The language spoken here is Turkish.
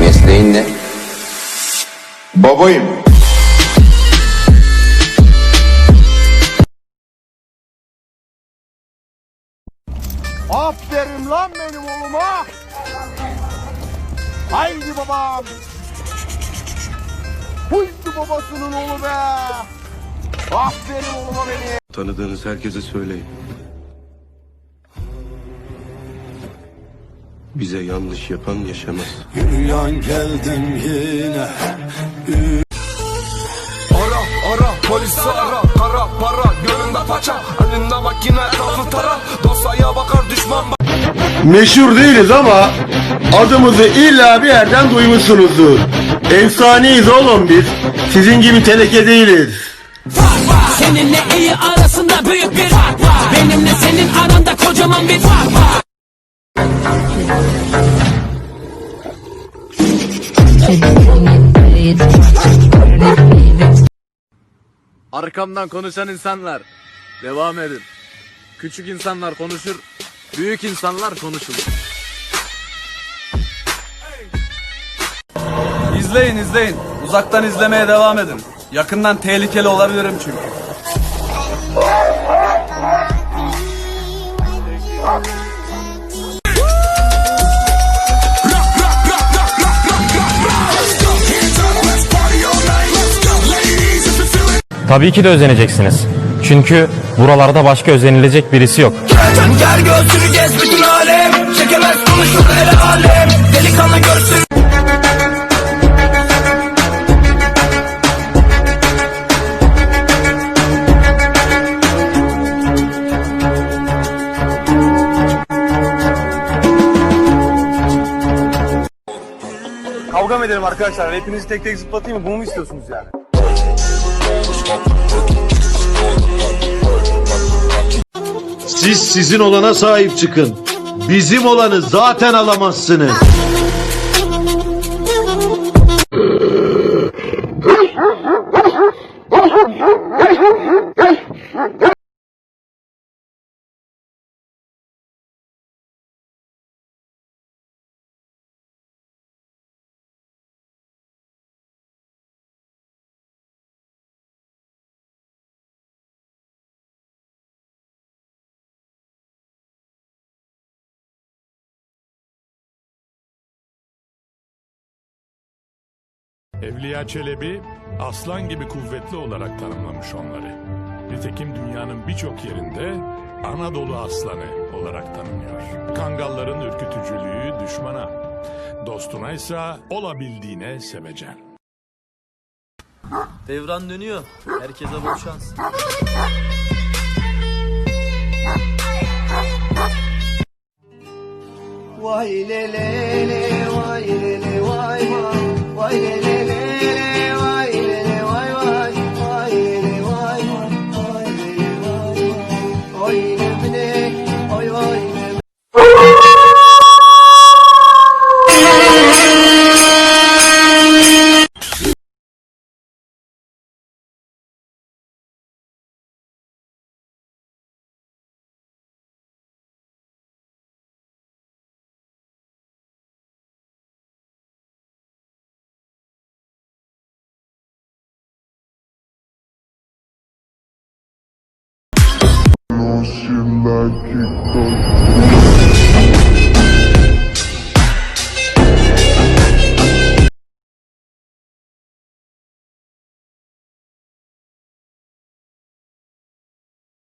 Mesleğin ne? Babayım. Aferin lan benim oğluma. Haydi babam. Buydu babasının oğlu be. Aferin oğluma benim. Tanıdığınız herkese söyleyin. Bize yanlış yapan yaşamaz. Yan geldim yine Ara ara polisi ara Kara para gönlünde paça Elinde makine etrafı tara Dosyaya bakar düşman Meşhur değiliz ama adımızı illa bir yerden duymuşsunuzdur. Efsaneyiz oğlum biz. Sizin gibi teneke değiliz. Seninle iyi arasında büyük bir fark var Benimle senin aranda kocaman bir fark var Arkamdan konuşan insanlar. Devam edin. Küçük insanlar konuşur. Büyük insanlar konuşulur. İzleyin izleyin. Uzaktan izlemeye devam edin. Yakından tehlikeli olabilirim çünkü. Tabii ki de özeneceksiniz. Çünkü buralarda başka özenilecek birisi yok. Gel götüreceğiz bütün Kavga mı edelim arkadaşlar? Hepinizi tek tek zıplatayım mı? Bunu mu istiyorsunuz yani? Siz sizin olana sahip çıkın. Bizim olanı zaten alamazsınız. Evliya Çelebi aslan gibi kuvvetli olarak tanımlamış onları. Nitekim dünyanın birçok yerinde Anadolu aslanı olarak tanınıyor. Kangalların ürkütücülüğü düşmana, dostuna ise olabildiğine sevecen. Devran dönüyor. Herkese bol şans. Vay le Seems like it